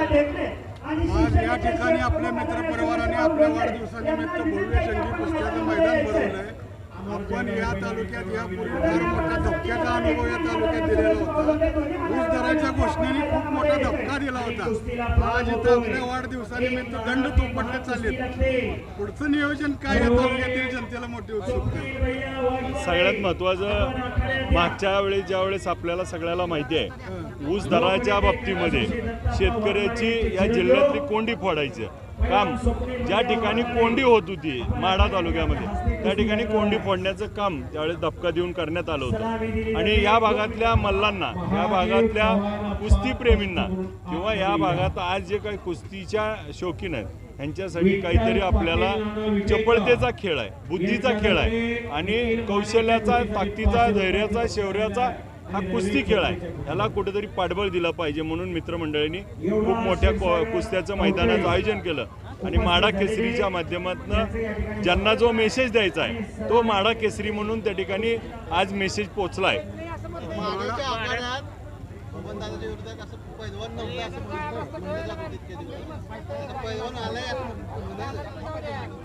आज या ठिकाणी आपल्या मित्रपरिवाराने आपल्या वाढदिवसानिमित्त भव्य जंगी कुस्त्याचं मैदान भरवलंय. आपण या तालुक्यात यापूर्वी फार मोठा धक्क्याचा अनुभव या तालुक्यात दिलेला होता. ऊस दराच्या घोषणेने खूप मोठा धक्का दिला होता. आज इथं आपल्या वाढदिवसानिमित्त दंड तुपटले चाललेत. पुढचं नियोजन काय या तालुक्यातील जनतेला मोठी उत्सुकता सगळ्यात महत्त्वाचं मागच्या वेळेस ज्या वेळेस आपल्याला सगळ्याला माहिती आहे ऊस दराच्या बाबतीमध्ये शेतकऱ्याची या जिल्ह्यातली कोंडी फोडायची. काम. ज्या ठिकाणी कोंडी होत होती माढा तालुक्यामध्ये त्या ठिकाणी कोंडी फोडण्याचं काम त्यावेळेस धपका देऊन करण्यात आलं होतं. आणि या भागातल्या मल्लांना या भागातल्या कुस्तीप्रेमींना किंवा या भागात आज जे काही कुस्तीच्या शौकीन आहेत ह्यांच्यासाठी काहीतरी आपल्याला चपळतेचा खेळ आहे बुद्धीचा खेळ आहे आणि कौशल्याचा ताकदीचा धैर्याचा शौर्याचा हा कुस्ती खेळ आहे. ह्याला कुठेतरी पाठबळ दिलं पाहिजे म्हणून मित्रमंडळींनी खूप मोठ्या कुस्त्याचं मैदानाचं आयोजन केलं. आणि माडा केसरीच्या माध्यमातून ज्यांना जो मेसेज द्यायचा आहे तो माडा केसरी म्हणून त्या ठिकाणी आज मेसेज पोचला आहे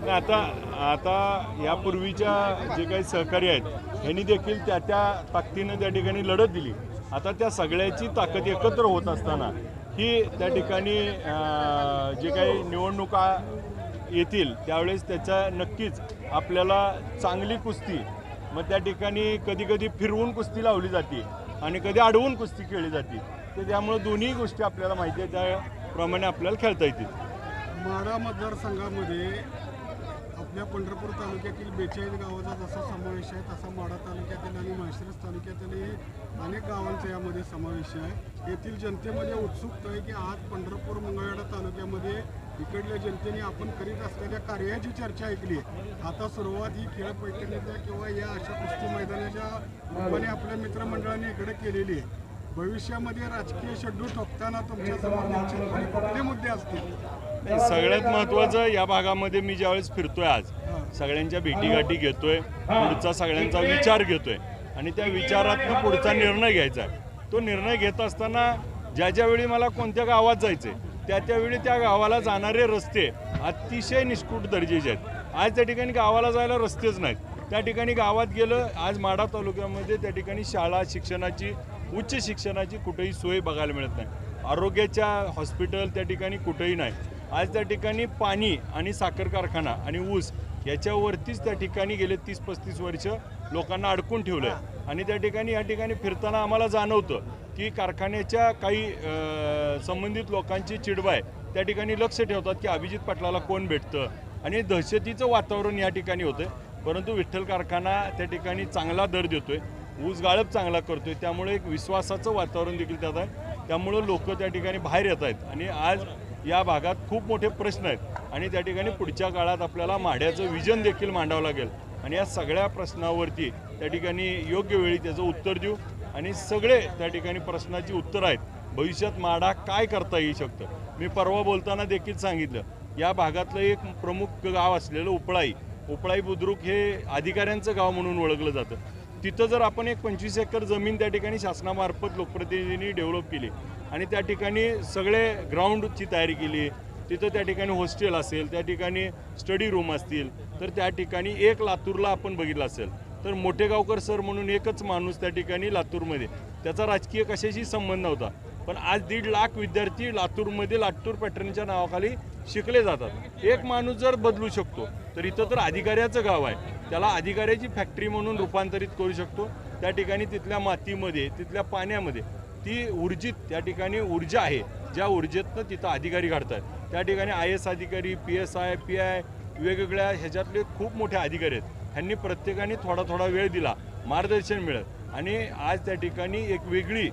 आता आता आता यापूर्वीच्या जे काही सहकारी आहेत यांनी देखील त्या त्या ताकदीनं त्या ठिकाणी लढत दिली. आता त्या सगळ्याची ताकद एकत्र होत असताना ही त्या ठिकाणी जे काही निवडणुका येतील त्यावेळेस त्याचा नक्कीच आपल्याला चांगली कुस्ती मग त्या ठिकाणी कधी कधी फिरवून कुस्ती लावली जाते आणि कधी अडवून कुस्ती खेळली जाते. तर त्यामुळे दोन्ही गोष्टी आपल्याला माहिती आहे त्याप्रमाणे आपल्याला खेळता येतील. माढा मतदारसंघामध्ये या पंढरपूर तालुक्यातील बेचाळीस गावाचा जसा समावेश आहे तसा माडा तालुक्यातील आणि माळशिरस तालुक्यातीलही अनेक गावांचा यामध्ये समावेश आहे. येथील जनतेमध्ये उत्सुकता आहे की आज पंढरपूर मंगळवेढा तालुक्यामध्ये इकडल्या जनतेने आपण करीत असलेल्या कार्याची चर्चा ऐकली आहे. आता सुरुवात ही खेळ पैठणीच्या किंवा या अशा कुस्ती मैदानाच्या रूपाने आपल्या मित्रमंडळाने इकडे केलेली आहे. भविष्यामध्ये राजकीय शेड्यूल ठोकताना तुमच्यासमोर कुठले मुद्दे असतील? नाही, सगळ्यात महत्वाचं या भागामध्ये मी ज्यावेळेस फिरतोय आज सगळ्यांच्या भेटीगाठी घेतोय पुढचा सगळ्यांचा विचार घेतोय. आणि त्या विचारातनं पुढचा निर्णय घ्यायचा आहे. तो निर्णय घेत असताना ज्या ज्या वेळी मला कोणत्या गावात जायचंय त्या त्यावेळी त्या गावाला जाणारे रस्ते अतिशय निष्कूट दर्जेचे आहेत. आज त्या ठिकाणी गावाला जायला रस्तेच नाहीत. त्या ठिकाणी गावात गेलं आज माढा तालुक्यामध्ये त्या ठिकाणी शाळा शिक्षणाची उच्च शिक्षणाची कुठेही सोय बघायला मिळत नाही. आरोग्याच्या हॉस्पिटल त्या ठिकाणी कुठेही नाही. आज त्या ठिकाणी पाणी आणि साखर कारखाना आणि ऊस याच्यावरतीच त्या ठिकाणी गेले तीस पस्तीस वर्ष लोकांना अडकून ठेवलं आहे आणि त्या ठिकाणी या ठिकाणी फिरताना आम्हाला जाणवतं की कारखान्याच्या काही संबंधित लोकांची चिडवाय त्या ठिकाणी लक्ष ठेवतात की अभिजित पाटलाला कोण भेटतं? आणि दहशतीचं वातावरण या ठिकाणी होतं परंतु विठ्ठल कारखाना त्या ठिकाणी चांगला दर देतोय. ऊस गाळप चांगला करतोय. त्यामुळे एक विश्वासाचं वातावरण देखील त्यात आहे. त्यामुळं लोक त्या ठिकाणी बाहेर येत आहेत. आणि आज या भागात खूप मोठे प्रश्न आहेत. आणि त्या ठिकाणी पुढच्या काळात आपल्याला माढ्याचं विजन देखील मांडावं लागेल. आणि या सगळ्या प्रश्नावरती त्या ठिकाणी योग्य वेळी त्याचं उत्तर देऊ. आणि सगळे त्या ठिकाणी प्रश्नाची उत्तरं आहेत. भविष्यात माढा काय करता येऊ शकतं? मी परवा बोलताना देखील सांगितलं. या भागातलं एक प्रमुख गाव असलेलं उपळाई. उपळाई बुद्रुक हे अधिकाऱ्यांचं गाव म्हणून ओळखलं जातं. तिथं जर आपण एक पंचवीस एकर जमीन त्या ठिकाणी शासनामार्फत लोकप्रतिनिधींनी डेव्हलप केली आणि त्या ठिकाणी सगळे ग्राउंडची तयारी केली तिथं त्या ठिकाणी हॉस्टेल असेल त्या ठिकाणी स्टडी रूम असतील तर त्या ठिकाणी एक लातूरला आपण बघितलं असेल. तर मोठेगावकर सर म्हणून एकच माणूस त्या ठिकाणी लातूरमध्ये. त्याचा राजकीय कशाशी संबंध नव्हता. पण आज दीड लाख विद्यार्थी लातूरमध्ये लातूर पॅटर्नच्या नावाखाली शिकले जातात. एक माणूस जर बदलू शकतो तर इथं तर अधिकाऱ्याचं गाव आहे. त्याला अधिकाऱ्याची फॅक्टरी म्हणून रूपांतरित करू शकतो. त्या ठिकाणी तिथल्या मातीमध्ये तिथल्या पाण्यामध्ये ती ऊर्जित त्या ठिकाणी ऊर्जा आहे. ज्या ऊर्जेतनं तिथं अधिकारी काढतात. त्या ठिकाणी आय एस अधिकारी P S I P I वेगवेगळ्या ह्याच्यातले खूप मोठे अधिकारी आहेत. ह्यांनी प्रत्येकाने थोडा थोडा वेळ दिला मार्गदर्शन मिळत. आणि आज त्या ठिकाणी एक वेगळी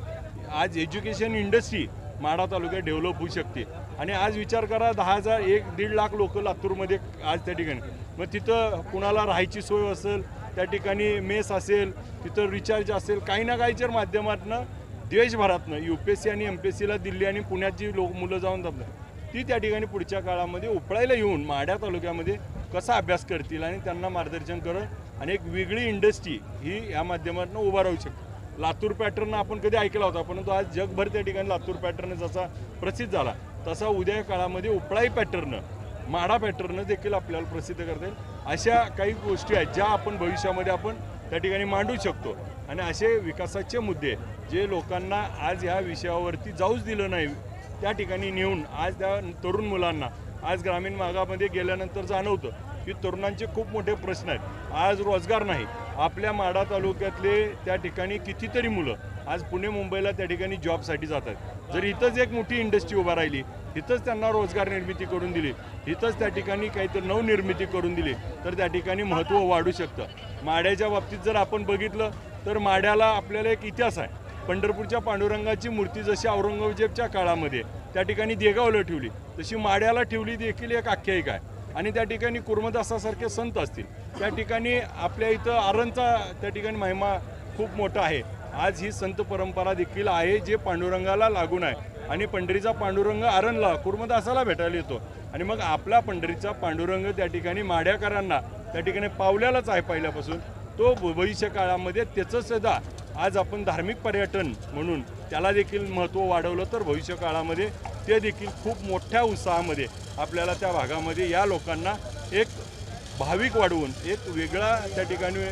आज एज्युकेशन इंडस्ट्री माढा तालुक्यात डेव्हलप होऊ शकते. आणि आज विचार करा दहा हजार एक दीड लाख लोक लातूरमध्ये आज त्या ठिकाणी. मग तिथं कुणाला राहायची सोय असेल त्या ठिकाणी मेस असेल तिथं रिचार्ज असेल काही ना काहीच्या माध्यमातनं देशभरातनं यू पी एस सी आणि एम पी एस सीला दिल्ली आणि पुण्यात जी लोक मुलं जाऊन जमतात ती त्या ठिकाणी पुढच्या काळामध्ये उपळायला येऊन माढ्या तालुक्यामध्ये कसा अभ्यास करतील आणि त्यांना मार्गदर्शन करत आणि एक वेगळी इंडस्ट्री ही या माध्यमातून उभा राहू शकते. लातूर पॅटर्न आपण कधी ऐकला होता परंतु आज जगभर त्या ठिकाणी लातूर पॅटर्न जसा प्रसिद्ध झाला तसा उद्या काळामध्ये उपळाई पॅटर्न माडा पॅटर्न देखील आपल्याला प्रसिद्ध करता. येईल अशा काही गोष्टी आहेत ज्या आपण भविष्यामध्ये आपण त्या ठिकाणी मांडू शकतो. आणि असे विकासाचे मुद्दे जे लोकांना आज ह्या विषयावरती जाऊच दिलं नाही त्या ठिकाणी नेऊन आज त्या तरुण मुलांना आज ग्रामीण भागामध्ये गेल्यानंतर जाणवतं की तरुणांचे खूप मोठे प्रश्न आहेत. आज रोजगार नाही. आपल्या माडा तालुक्यातले त्या ठिकाणी कितीतरी मुलं आज पुणे मुंबईला त्या ठिकाणी जॉबसाठी जातात जर इथंच एक मोठी इंडस्ट्री उभा राहिली इथंच त्यांना रोजगार निर्मिती करून दिली इथंच त्या ठिकाणी काहीतरी नवनिर्मिती करून दिली तर त्या ठिकाणी महत्त्व वाढू शकतं. माड्याच्या बाबतीत जर आपण बघितलं तर माड्याला आपल्याला एक इतिहास आहे. पंढरपूरच्या पांडुरंगाची मूर्ती जशी औरंगजेबच्या काळामध्ये त्या ठिकाणी देगावलं ठेवली तशी माड्याला ठेवली देखील एक आख्यायिका आहे. आणि त्या ठिकाणी कुर्मदासासारखे संत असतील. त्या ठिकाणी आपल्या इथं आरणचा त्या ठिकाणी महिमा खूप मोठा आहे. आज ही संत परंपरा देखील आहे जे पांडुरंगाला लागून आहे. आणि पंढरीचा पांडुरंग आरणला कुर्मदासाला भेटायला येतो. आणि मग आपला पंढरीचा पांडुरंग त्या ठिकाणी माड्याकरांना त्या ठिकाणी पावल्यालाच आहे पहिल्यापासून. तो भ- भविष्य काळामध्ये त्याचं सुद्धा आज आपण धार्मिक पर्यटन म्हणून त्याला देखील महत्त्व वाढवलं तर भविष्य काळामध्ये ते देखील खूप मोठ्या उत्साहामध्ये आपल्याला त्या भागामध्ये या लोकांना एक भाविक वाढवून एक वेगळा त्या ठिकाणी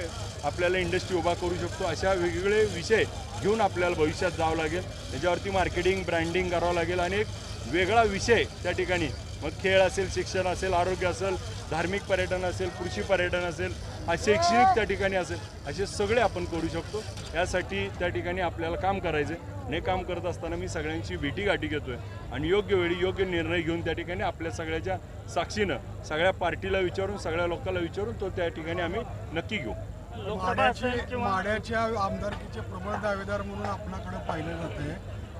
आपल्याला इंडस्ट्री उभा करू शकतो अशा वेगवेगळे विषय घेऊन आपल्याला भविष्यात जावं लागेल. त्याच्यावरती मार्केटिंग ब्रँडिंग करावं लागेल आणि एक वेगळा विषय त्या ठिकाणी. मग खेळ असेल शिक्षण असेल आरोग्य असेल धार्मिक पर्यटन असेल कृषी पर्यटन असेल हा शैक्षणिक त्या ठिकाणी असेल असे सगळे आपण करू शकतो. यासाठी त्या ठिकाणी आपल्याला काम करायचं आहे आणि काम करत असताना मी सगळ्यांची भेटीगाठी आहे आणि योग्य वेळी योग्य निर्णय घेऊन त्या ठिकाणी आपल्या सगळ्याच्या साक्षीनं सगळ्या पार्टीला विचारून सगळ्या लोकांना विचारून तो त्या ठिकाणी आम्ही नक्की घेऊ. लोकसभा माड्याचे माड्याच्या आमदारकीचे प्रबळ दावेदार म्हणून आपणाकडे पाहिलं जाते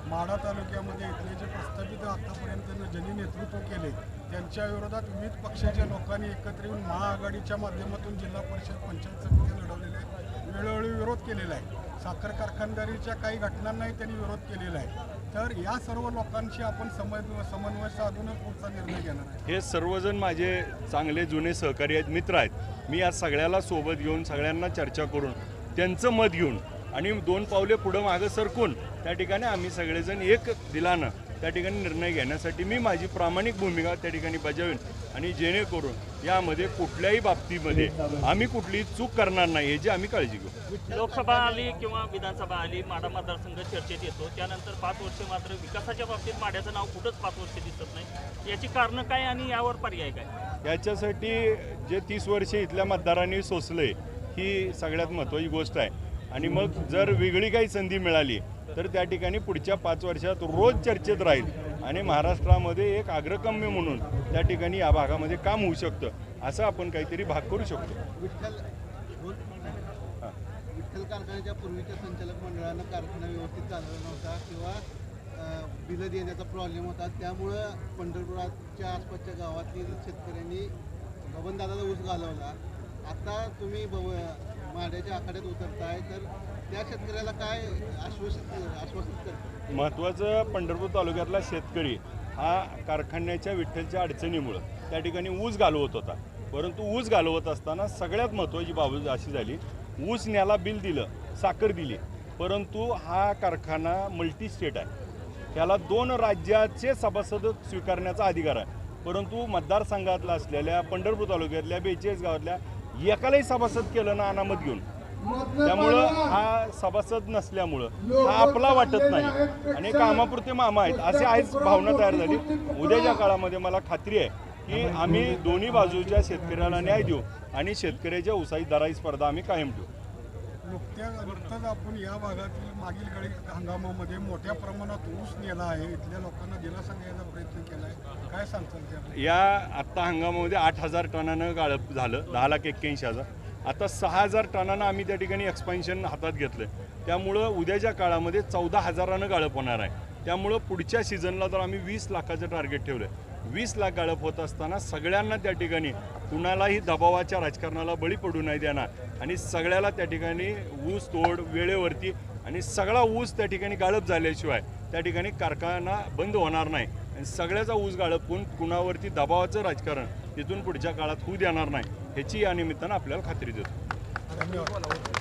माडा तालुक्यामध्ये इथले जे प्रस्थापित आतापर्यंत ज्यांनी नेतृत्व केले त्यांच्या विरोधात विविध पक्षाच्या लोकांनी एकत्र येऊन महाआघाडीच्या माध्यमातून जिल्हा परिषद पंचायत समित्या लढवलेल्या आहेत. वेळोवेळी विरोध केलेला आहे. साखर कारखानदारीच्या काही घटनांनाही त्यांनी विरोध केलेला आहे. तर या सर्व लोकांशी आपण समन्वय समन्वय साधूनच पुढचा निर्णय घेणार आहे. हे सर्वजण माझे चांगले जुने सहकारी आहेत मित्र आहेत. मी आज सगळ्याला सोबत घेऊन सगळ्यांना चर्चा करून त्यांचं मत घेऊन आणि दोन पावले पुढं मागं सरकून त्या ठिकाणी आम्ही सगळेजण एक दिलानं त्या ठिकाणी निर्णय घेण्यासाठी मी माझी प्रामाणिक भूमिका त्या ठिकाणी बजावेन. आणि जेणेकरून यामध्ये कुठल्याही बाबतीमध्ये आम्ही कुठलीही चूक करणार नाही याची आम्ही काळजी घेऊ. लोकसभा आली किंवा विधानसभा आली माडा मतदारसंघ चर्चेत येतो. त्यानंतर पाच वर्ष मात्र विकासाच्या बाबतीत माड्याचं नाव कुठंच पाच वर्ष दिसत नाही. याची कारणं काय आणि यावर पर्याय काय? याच्यासाठी जे तीस वर्षे इथल्या मतदारांनी सोसलंय ही सगळ्यात महत्त्वाची गोष्ट आहे. आणि मग जर वेगळी काही संधी मिळाली तर त्या ठिकाणी पुढच्या पाच वर्षात रोज चर्चेत राहील आणि महाराष्ट्रामध्ये एक अग्रगम्य म्हणून त्या ठिकाणी या भागामध्ये काम होऊ शकतं असं आपण काहीतरी भाग करू शकतो विठ्ठल. हां. विठ्ठल कारखान्याच्या पूर्वीच्या संचालक मंडळानं कारखाना व्यवस्थित चालवला नव्हता किंवा बिलं देण्याचा प्रॉब्लेम होता त्यामुळं पंढरपुराच्या आसपासच्या गावातील शेतकऱ्यांनी बबनदादाला ऊस घालवला आता तुम्ही बब भाड्याच्या आखाड्यात उतरताय तर त्या शेतकऱ्याला काय आश्वासित आश्वासित करता? महत्त्वाचं पंढरपूर तालुक्यातला शेतकरी हा कारखान्याच्या विठ्ठलच्या अडचणीमुळं त्या ठिकाणी ऊस घालवत होता. परंतु ऊस घालवत असताना सगळ्यात महत्त्वाची बाब अशी झाली ऊस न्याला बिल दिलं साखर दिली. परंतु हा कारखाना मल्टी स्टेट आहे. त्याला दोन राज्याचे सभासद स्वीकारण्याचा अधिकार आहे. परंतु मतदारसंघातला असलेल्या पंढरपूर तालुक्यातल्या बेचाळीस गावातल्या एकालाही सभासद केलं ना अनामत घेऊन. त्यामुळं हा सभासद नसल्यामुळं हा आपला वाटत नाही. आणि कामापुरते मामा आहेत. असे आज भावना तयार झाली. उद्याच्या काळामध्ये मला खात्री आहे की आम्ही दोन्ही बाजूच्या शेतकऱ्याला न्याय देऊ आणि शेतकऱ्याच्या उसाई दराई स्पर्धा आम्ही कायम ठेवू. नुकत्या नुकतंच आपण या भागातील मागील गळी हंगामामध्ये मोठ्या प्रमाणात ऊस नेला आहे. इथल्या लोकांना दिलासा द्यायचा प्रयत्न केला आहे काय सांगतात त्या या आत्ता हंगामामध्ये आठ हजार टनानं गाळप झालं. दहा लाख एक्क्याऐंशी हजार. आता सहा हजार टनानं आम्ही त्या ठिकाणी एक्सपान्शन हातात घेतलं त्यामुळं उद्याच्या काळामध्ये चौदा हजारानं गाळप होणार आहे. त्यामुळं पुढच्या सीझनला तर आम्ही वीस लाखाचं टार्गेट ठेवलं आहे वीस लाख गाळप होत असताना सगळ्यांना त्या ठिकाणी कुणालाही दबावाच्या राजकारणाला बळी पडू नाही देणार. आणि सगळ्याला त्या ठिकाणी ऊस तोड वेळेवरती आणि सगळा ऊस त्या ठिकाणी गाळप झाल्याशिवाय त्या ठिकाणी कारखाना बंद होणार नाही. आणि सगळ्याचा ऊस गाळपून कुणावरती दबावाचं राजकारण तिथून पुढच्या काळात होऊ देणार नाही ह्याची या निमित्तानं आपल्याला खात्री देतो. धन्यवाद.